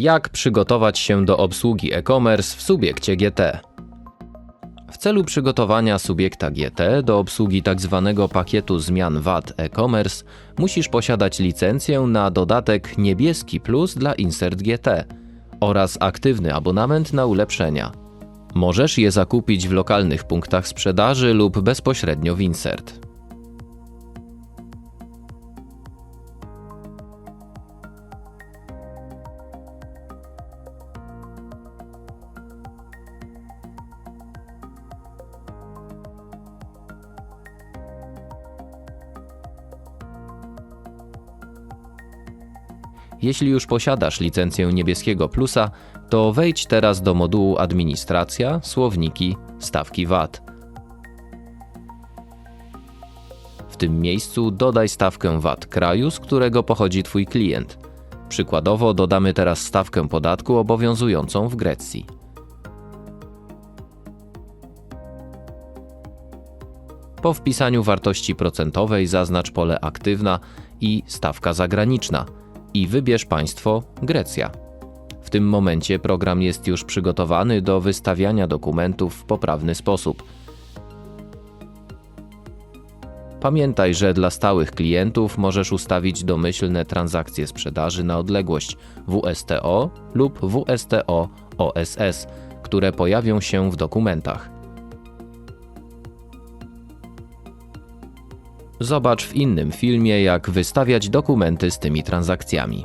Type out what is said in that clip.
Jak przygotować się do obsługi e-commerce w subiekcie GT? W celu przygotowania subiekta GT do obsługi tzw. pakietu zmian VAT e-commerce musisz posiadać licencję na dodatek Niebieski Plus dla Insert GT oraz aktywny abonament na ulepszenia. Możesz je zakupić w lokalnych punktach sprzedaży lub bezpośrednio w Insert. Jeśli już posiadasz licencję niebieskiego plusa, to wejdź teraz do modułu Administracja, Słowniki, Stawki VAT. W tym miejscu dodaj stawkę VAT kraju, z którego pochodzi Twój klient. Przykładowo dodamy teraz stawkę podatku obowiązującą w Grecji. Po wpisaniu wartości procentowej zaznacz pole aktywna i stawka zagraniczna i wybierz państwo Grecja. W tym momencie program jest już przygotowany do wystawiania dokumentów w poprawny sposób. Pamiętaj, że dla stałych klientów możesz ustawić domyślne transakcje sprzedaży na odległość WSTO lub WSTO OSS, które pojawią się w dokumentach. Zobacz w innym filmie, jak wystawiać dokumenty z tymi transakcjami.